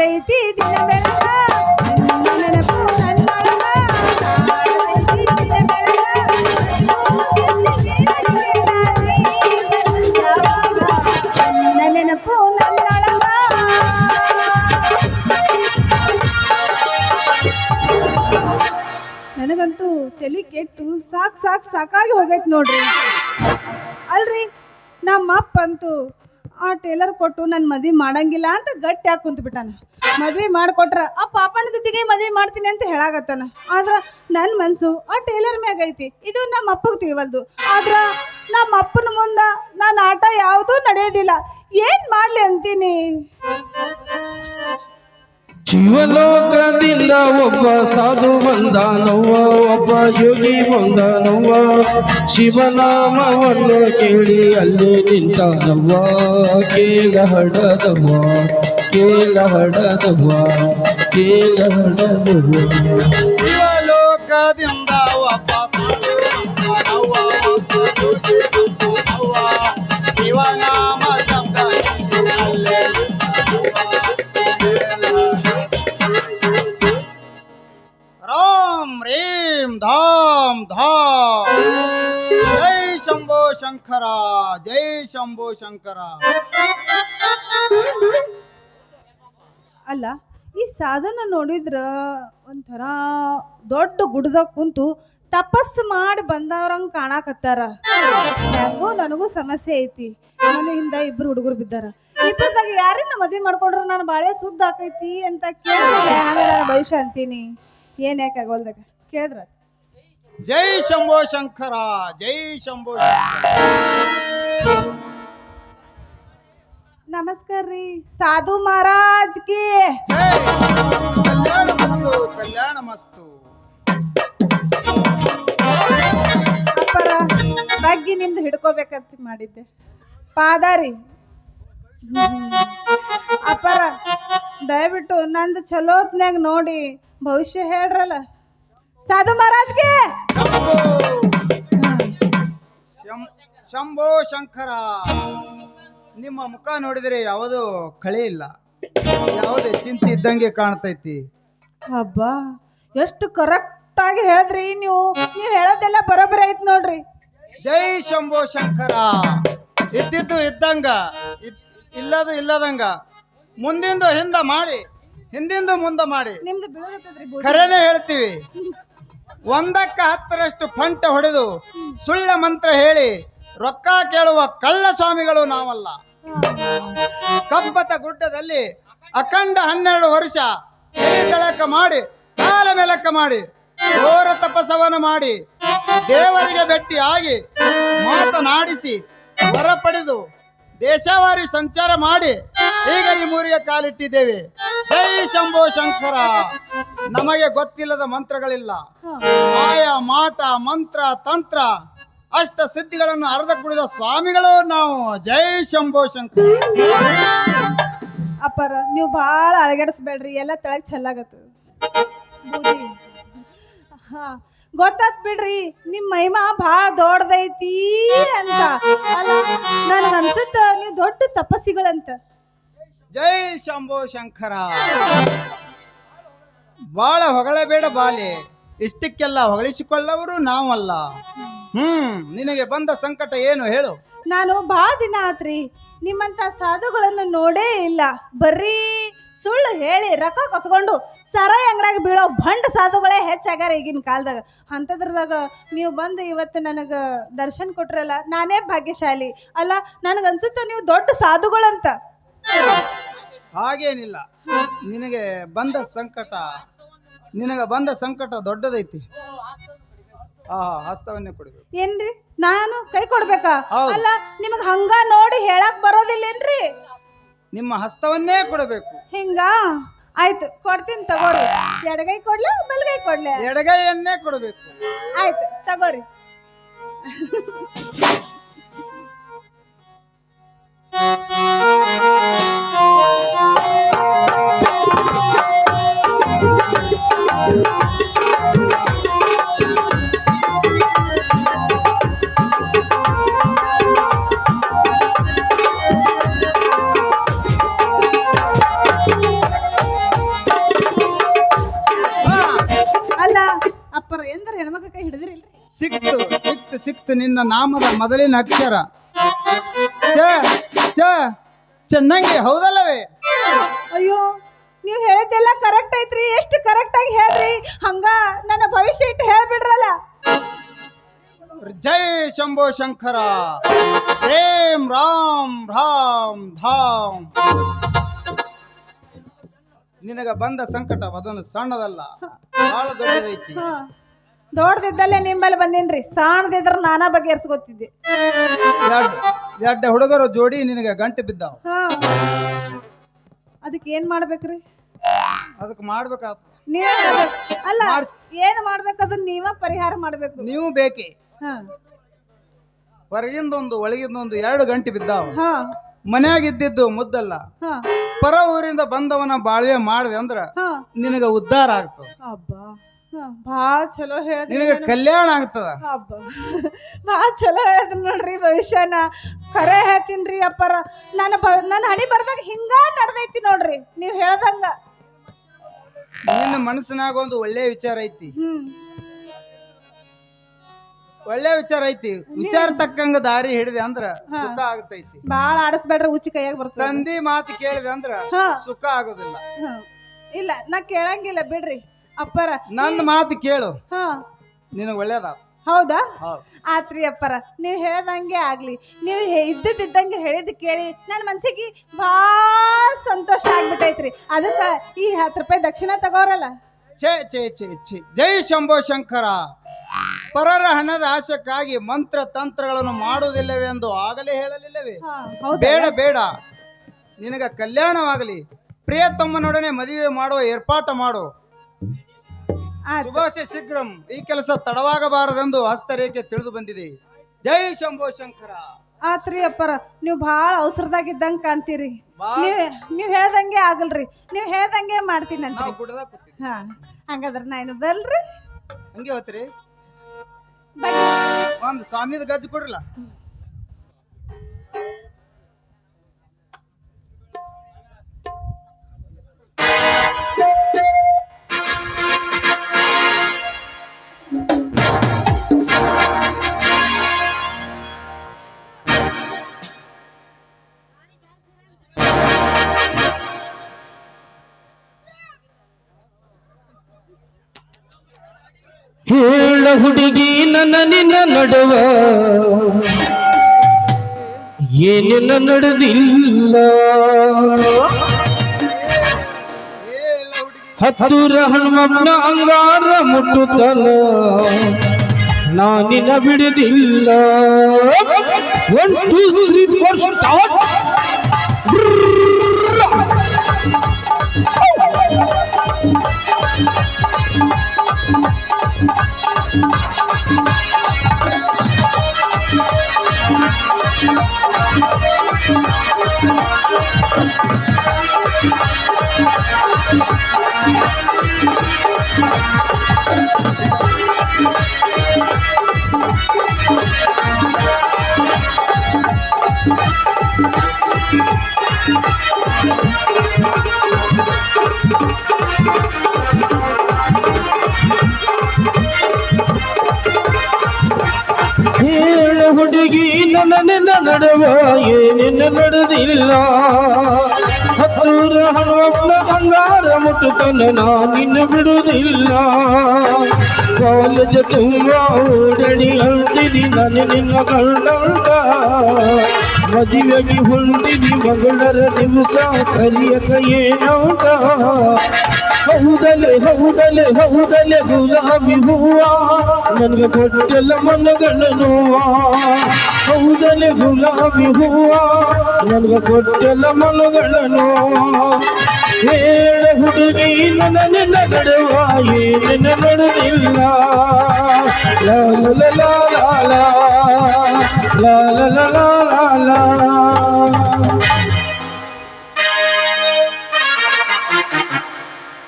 ಕಾಡ್ತೈತಿ ದಿನ ಬೆಳಗ ನನ್ನ ನೆನಪು ದಿನ ನನಗಂತೂ ತಲೆ ಕೆಟ್ಟು ಸಾಕ್ ಸಾಕ್ ಸಾಕಾಗಿ ಹೋಗೈತೆ ನೋಡ್ರಿ. ಅಲ್ರಿ ನಮ್ಮ ಅಪ್ಪ ಅಂತೂ ಆ ಟೇಲರ್ ಕೊಟ್ಟು ನನ್ನ ಮದಿ ಮಾಡಂಗಿಲ್ಲ ಅಂತ ಗಟ್ಟಿ ಹಾಕಿ ಕುಂತ್ಬಿಟ್ಟಾನ. ಮದ್ವೆ ಮಾಡಿಕೊಟ್ರ, ಆ ಪಾಪನ ಜೊತೆಗೆ ಮದ್ವೆ ಮಾಡ್ತೀನಿ ಅಂತ ಹೇಳಾಗತ್ತಾನ ಆದ್ರ ನನ್ನ ಮನ್ಸು ಆ ಟೇಲರ್ ಮ್ಯಾಗ ಐತಿ. ಇದು ನಮ್ಮ ಅಪ್ಪಗೆ ತಿಳಿವಲ್ದು. ಆದ್ರ ನಮ್ಮ ಅಪ್ಪನ ಮುಂದ ನನ್ನ ಆಟ ಯಾವುದೂ ನಡೆಯೋದಿಲ್ಲ. ಏನ್ ಮಾಡ್ಲಿ ಅಂತೀನಿ? ಶಿವಲೋಕದಿಂದ ಒಬ್ಬ ಸಾಧು ಬಂದನವ್ವ, ಒಬ್ಬ ಯೋಗಿ ಬಂದನವ್ವ. ಶಿವನಾಮವನ್ನು ಕೇಳಿ ಅಲ್ಲಿ ನಿಂತನವ್ವ. ಕೇಳ ಹಡದವ್ವ ಕೇಳ ಹಡದವ್ವ ಕೇಳ ಹಡದವ್ವ ಶಿವಲೋಕದಿಂದ ಒಬ್ಬ ಶಂಕರ, ಜೈ ಶಂಭು ಶಂಕರ. ಅಲ್ಲ, ಈ ಸಾಧನ ನೋಡಿದ್ರ ಒಂಥರ ದೊಡ್ಡ ಗುಡ್ದಾಗ ಕುಂತು ತಪಸ್ ಮಾಡಿ ಬಂದವ್ರಂಗೆ ಕಾಣಾಕತ್ತಾರ. ಹೆಂಗೋ ನನಗೂ ಸಮಸ್ಯೆ ಐತಿ. ಮನೆಯಿಂದ ಇಬ್ರು ಹುಡುಗರು ಬಿದ್ದಾರ. ಇಬ್ಬರದಾಗ ಯಾರನ್ನ ಮದುವೆ ಮಾಡ್ಕೊಂಡ್ರ ನಾನು ಬಾಳೆ ಸುದ್ದ ಆಕೈತಿ ಅಂತ ಕೇಳಿದ್ರೆ ಹಂಗ ಅಂತೀನಿ. ಏನ್ ಯಾಕೆ ಆಗೋಲ್ದಾಗ? ಕೇಳಿದ್ರ? ಜೈ ಶಂಭೋ ಶಂಕರ ಜೈ ಶಂಭೋ ನಮಸ್ಕಾರ ರೀ. ಸಾಧು ಮಹಾರಾಜ್ ಕಿ. ಜೈ. ಕಲ್ಯಾಣ ಮಸ್ತು ಕಲ್ಯಾಣ ಮಸ್ತು. ಅಪ್ಪರ ಬಗ್ಗಿ ನಿಮ್ದು ಹಿಡ್ಕೋಬೇಕಂತ ಮಾಡಿದ್ದೆ. ಪಾದಾರಿ ಅಪ್ಪರ ದಯವಿಟ್ಟು ನಂದು ಚಲೋತ್ನಾಗ ನೋಡಿ ಭವಿಷ್ಯ ಹೇಳ್ರಲ್ಲ. ಸಾಧು ಮಹಾರಾಜ್ಗೆ. ಶಂಭೋ ಶಂಕರ ನಿಮ್ಮ ಮುಖ ನೋಡಿದ್ರೆ ಯಾವುದು ಕಳೆ ಇಲ್ಲ. ಯಾವುದೇ ಚಿಂತೆ ಇದ್ದಂಗೆ ಕಾಣ್ತೈತಿ. ಅಬ್ಬಾ ಎಷ್ಟು ಕರೆಕ್ಟ್ ಆಗಿ ಹೇಳಿದ್ರಿ ನೀವು. ನೀವು ಹೇಳೋದೆಲ್ಲ ಬರೋಬ್ಬರಿ ಐತ್ ನೋಡ್ರಿ. ಜೈ ಶಂಭೋ ಶಂಕರ. ಇದ್ದಿದ್ದು ಇದ್ದಂಗ ಇದ್- ಇಲ್ಲದು ಇಲ್ಲದಂಗ. ಮುಂದಿಂದು ಹಿಂದ ಮಾಡಿ ಹಿಂದಿಂದು ಮುಂದೆ ಮಾಡಿ. ನಿಮ್ದು ಬೀಳತ್ತದ್ರಿ ಖರೇನೆ ಹೇಳ್ತೀವಿ. ಒಂದಕ್ಕ ಹತ್ತರಷ್ಟು ಫಂಟ ಹೊಡೆದು ಸುಳ್ಳ ಮಂತ್ರ ಹೇಳಿ ರೊಕ್ಕ ಕೇಳುವ ಕಳ್ಳ ಸ್ವಾಮಿಗಳು ನಾವಲ್ಲ. ಕಬ್ಬತ ಗುಡ್ಡದಲ್ಲಿ ಅಖಂಡ ಹನ್ನೆರಡು ವರ್ಷ ತಳಕ ಮಾಡಿ ಕಾಲ ಮೆಲಕ ಮಾಡಿ, ಘೋರ ತಪಸ್ಸವನ್ನು ಮಾಡಿ, ದೇವರಿಗೆ ಭೇಟಿ ಆಗಿ ಮಾತನಾಡಿಸಿ ವರ ಪಡೆದು ದೇಶವಾರಿ ಸಂಚಾರ ಮಾಡಿ ಈಗ ನಿಮ್ಮೂರಿಗೆ ಕಾಲಿಟ್ಟಿದ್ದೇವೆ. ಜೈ ಶಂಭೋ ಶಂಕರ ನಮಗೆ ಗೊತ್ತಿಲ್ಲದ ಮಂತ್ರಗಳಿಲ್ಲ. ಮಾಯ ಮಾಟ ಮಂತ್ರ ತಂತ್ರ ಅಷ್ಟ ಸಿದ್ಧಿಗಳನ್ನು ಅರ್ಧ ಕುಡಿದ ಸ್ವಾಮಿಗಳು ನಾವು. ಜೈ ಶಂಭೋ ಶಂಕರ. ಅಪ್ಪರ ನೀವು ಬಹಳ ಅಳಗಡಿಸ್ಬೇಡ್ರಿ ಎಲ್ಲ ತೆಳಗ್ ಚೆಲ್ಲಾಗತ್ತ. ಹಾ ಗೊತ್ತಾತ್ ಬಿಡ್ರಿ ನಿಮ್ ಮಹಿಮಾ ಬಹಳ ದೊಡ್ಡದೈತಿ ಅಂತ. ದೊಡ್ಡ ತಪಸ್ಸಿಗಳಂತ. ಜೈ ಶಂಭೋ ಶಂಕರ. ಬಾಳ ಹೊಗಳಬೇಡ ಬಾಲೆ. ಇಷ್ಟಕ್ಕೆಲ್ಲ ಹೊಗಳಿಸಿಕೊಳ್ಳವರು ನಾವಲ್ಲ. ಹ್ಮ್ ನಿನಗೆ ಬಂದ ಸಂಕಟ ಏನು ಹೇಳು. ನಾನು ಭಾಳ ದಿನ ಆತ್ರಿ ನಿಮ್ಮಂತ ಸಾಧುಗಳನ್ನು ನೋಡೇ ಇಲ್ಲ. ಬರ್ರೀ ಸುಳ್ಳು ಹೇಳಿ ರೊಕ್ಕ ಕಸ್ಕೊಂಡು ಸರಾಯಿ ಅಂಗಡಿಯಾಗ ಬೀಳೋ ಭಂಡ ಸಾಧುಗಳೇ ಹೆಚ್ಚಾಗ್ಯಾರ ಈಗಿನ ಕಾಲದಾಗ. ಅಂಥದ್ರದಾಗ ನೀವು ಬಂದು ಇವತ್ತು ನನಗೆ ದರ್ಶನ ಕೊಟ್ರಲ್ಲ ನಾನೇ ಭಾಗ್ಯಶಾಲಿ. ಅಲ್ಲ ನನಗನ್ಸುತ್ತೆ ನೀವು ದೊಡ್ಡ ಸಾಧುಗಳಂತ? ಹಾಗೇನಿಲ್ಲ. ನಿನಗೆ ಬಂದ ಸಂಕಟ ನಿನಗೆ ಬಂದ ಸಂಕಟ ದೊಡ್ಡದೈತಿ. ಆ ಹಸ್ತವನ್ನೇ ಕೊಡಬೇಕು. ಏನ್ರಿ? ನಾನು ಕೈ ಕೊಡ್ಬೇಕಾ? ಹೌದು. ಅಲ್ಲ ನಿಮಗ್ ಹಂಗ ನೋಡಿ ಹೇಳಕ್ ಬರೋದಿಲ್ಲೇನ್ರಿ? ನಿಮ್ಮ ಹಸ್ತವನ್ನೇ ಕೊಡಬೇಕು. ಹಿಂಗ? ಆಯ್ತು ಕೊಡ್ತೀನಿ ತಗೋರಿ. ಎಡಗೈ ಕೊಡ್ಲಾ ಬಲಗೈ ಕೊಡ್ಲೆ? ಎಡಗೈಯನ್ನೇ ಕೊಡಬೇಕು. ಆಯ್ತು ತಗೋರಿ. ನಿನ್ನ ನಾಮದ ಮೊದಲಿನ ಅಕ್ಷರ ಚ ಚ ಚೆನ್ನಾಗಿ ಹೌದಲ್ಲವೇ? ಅಯ್ಯೋ ನೀವು ಹೇಳಿದ್ದೆಲ್ಲ ಕರೆಕ್ಟ್ ಐತ್ರಿ. ಎಷ್ಟು ಕರೆಕ್ಟ್ ಆಗಿ ಹೇಳ್ರಿ ಹಂಗ ನನ್ನ ಭವಿಷ್ಯ ಇಟ್ಟು ಹೇಳ್ಬಿಡ್ರಲ್ಲ. ಜೈ ಶಂಭೋ ಶಂಕರ. ಪ್ರೇಮ್ ರಾಮ್ ರಾಮ್ ಧಾಮ್. ನಿನಗ ಬಂದ ಸಂಕಟ ಅದೊಂದು ಸಣ್ಣದಲ್ಲ. ಬಹಳ ದೊಡ್ಡದೈತಿ. ದೊಡ್ಡದಿದ್ದಲ್ಲೇ ನಿಮ್ಮಲ್ಲಿ ಬಂದಿನ್ರಿ. ಸಣ್ಣದಿದ್ರ ನಾನಾ ಬಗ್ಗೆ ಎರ್ಸ್ಕೊತಿದ್ದೆ ಎರಡ್ ಹುಡುಗರು ಜೋಡಿ ನಿನಗೆ ಗಂಟೆ ಬಿದ್ದಾವ. ಹಾ. ಅದಕ್ಕೆ ಏನ್ ಮಾಡ್ಬೇಕ್ರಿ? ಅದಕ್ಕೆ ಮಾಡ್ಬೇಕಾ? ನೀವೇ ಹೇಳ್ಬೇಕು. ಅಲ್ಲ ಏನು ಏನ್ ಮಾಡ್ಬೇಕದನ್ನ ನೀವ ಪರಿಹಾರ ಮಾಡ್ಬೇಕು. ನೀವು ಬೇಕೇ? ಹಾ. ಹೊರಗಿಂದೊಂದು ಒಳಗಿಂದೊಂದು ಎರಡು ಗಂಟೆ ಬಿದ್ದಾವ. ಹಾ. ಮನ್ಯಾಗ ಇದ್ದಿದ್ದು ಮುದ್ದಲ್ಲ. ಹಾ. ಪರ ಊರಿಂದ ಬಂದವನ ಬಾಳ್ವೆ ಮಾಡಿದೆ ಅಂದ್ರ ಹಾ. ನಿನಗ ಉದ್ಧಾರ ಆಗ್ತಾವ ಅಬ್ಬಾ. ಭಾಳ ಚಲೋ ಹೇಳಿದ್ರೆ ಕಲ್ಯಾಣ ಆಗ್ತದ. ಭಾಳ ಚಲೋ ಹೇಳಿದ್ರಿ ನೋಡ್ರಿ ಭವಿಷ್ಯನ. ಖರೆ ಹೇಳ್ತೀನ್ರಿ ಅಪ್ಪರ. ನನ್ನ ಭ ನನ್ನ ಹಣಿ ಬರ್ದಾಗ ಹಿಂಗ ನಡ್ದೈತಿ ನೋಡ್ರಿ. ನೀವ್ ಹೇಳ್ದಂಗ. ನಿನ್ನ ಮನಸ್ಸಿನಾಗ ಒಂದು ಒಳ್ಳೆ ವಿಚಾರ ಐತಿ. ಹ್ಮ್. ಒಳ್ಳೆ ವಿಚಾರ ಐತಿ. ವಿಚಾರ ತಕ್ಕಂಗ ದಾರಿ ಹಿಡಿದೆ ಅಂದ್ರ ಸುಖ ಆಗ್ತೈತಿ. ಭಾಳ ಆಡಸ್ಬೇಡ್ರಿ ಉಚ್ಚಿ ಕೈಯಾಗ ಬರ್ತದೆ. ತಂದಿ ಮಾತು ಕೇಳಿದೆ ಅಂದ್ರ ಹಾ. ಸುಖ ಆಗೋದಿಲ್ಲ. ಹಾ. ಇಲ್ಲ ನಾ ಕೇಳಂಗಿಲ್ಲ ಬಿಡ್ರಿ. ಅಪ್ಪರ ನನ್ನ ಮಾತು ಕೇಳು. ಹಾ. ನಿನಗ ಒಳ್ಳೇದ ಹೌದಾ? ಹೌದು. ಆತ್ರಿ ಅಪ್ಪರ ನೀವು ಹೇಳ್ದಂಗೆ ಆಗ್ಲಿ. ನೀವು ಇದ್ದಿದ್ದಂಗೆ ಹೇಳಿದ್ ಕೇಳಿ ನನ್ನ ಮನ್ಸಿಗೆ ಭಾಳ ಸಂತೋಷ ಆಗ್ಬಿಟ್ಟೈತ್ರಿ. ಅದಕ್ಕೆ ಈ ಹತ್ತು ರೂಪಾಯಿ ದಕ್ಷಿಣ ತಗೋರಲ್ಲ. ಛೇ ಛೇ ಛೇ ಛೇ. ಜೈ ಶಂಭೋ ಶಂಕರ. ಪರರ ಹಣದ ಆಶಕ್ಕಾಗಿ ಮಂತ್ರ ತಂತ್ರಗಳನ್ನು ಮಾಡುವುದಿಲ್ಲವೆಂದು ಆಗಲೇ ಹೇಳಲಿಲ್ಲವೇ? ಹಾ, ಬೇಡ ಬೇಡ. ನಿನಗ ಕಲ್ಯಾಣವಾಗಲಿ. ಪ್ರಿಯತಮ್ಮನೊಡನೆ ಮದುವೆ ಮಾಡುವ ಏರ್ಪಾಟ ಮಾಡು. ಶುಭಾಶಯ ಶೀಘ್ರಂ. ಈ ಕೆಲಸ ತಡವಾಗಬಾರದೆಂದು ಹಸ್ತರೇಖೆ ತಿಳಿದು ಬಂದಿದೆ. ಜೈ ಶಂಭೋ ಶಂಕರ. ಆತ್ರಿ ಅಪ್ಪರ ನೀವು ಭಾಳ ಅವಸರದಾಗಿದ್ದಂಗೆ ಕಾಣ್ತೀರಿ. ನೀವು ಹೇಳ್ದಂಗೆ ಆಗಲ್ರಿ. ನೀವು ಹೇಳ್ದಂಗೆ ಮಾಡ್ತೀನಿ ನಾವು ಗುಡ್ಡದಾಗ ಕೂತೀವಿ ಹಾ ಹಂಗಾದ್ರೆ ನಾನು ಬರ್ಲ್ರಿ ಹಂಗೆ ಹೋತ್ರಿ. ಒಂದು ಸ್ವಾಮಿದ ಗಜ್ಜು ಕೊಡ್ರಲ್ಲ? ಹೇಳ ಹುಡುಗಿ ನನ್ನ ನಿನ್ನ ನಡುವ. ಏನಿನ್ನ ನಡೆದಿಲ್ಲ. ಹತ್ತೂರ ಹನುಮಪ್ಪನ ಅಂಗಾರ ಮುಟ್ಟುತ್ತನ ನಾನಿನ ಬಿಡದಿಲ್ಲ. One two three four start ಹೇಳ ಹುಡುಗಿ, ನನ್ನ ನಿನ್ನ ನಡುವ ಏನಿನ್ನ ನಡೆದಿಲ್ಲ. ಹತ್ತೂರ ಹಣವನ್ನ ಅಂಗಾರ ಮುಟ್ಟುತ್ತನ ನಾನಿನ್ನ ಬಿಡುವುದಿಲ್ಲ. ಕಾಲೇಜ ತುಂಬ ಓಡಡಿ ಅಂತಿದಿ, ನಾನು ನಿನ್ನ ಗಂಡಂಟ ಮದುವೆಗೆ ಹೊಂದಿದಿ ಮಗಳರ ದಿವಸ ಕರಿಯಕ ಏನಂತ. ಹೌದಲೆ ಹೌದಲೆ ಹೌದಲೆ ಗುಲಾಬಿ ಹೂವ ನನಗೆ ಕೊಟ್ಟೆಲ್ಲ ಮನಗಳನ್ನುವ ಹೌದಲೆ ಗುಲಾಬಿ ಹೂವ ನನಗೆ ಕೊಟ್ಟೆಲ್ಲ ಮನಗಳನ್ನುವ ಹೇಳ ಹುಡುಗಿ ನನ್ನ ನಗಡುವ ಏನ ನಡುವಿಲ್ಲ ಲಾಲ ಲಾಲ ಲಾಲ ಲಾಲ ಲಾಲ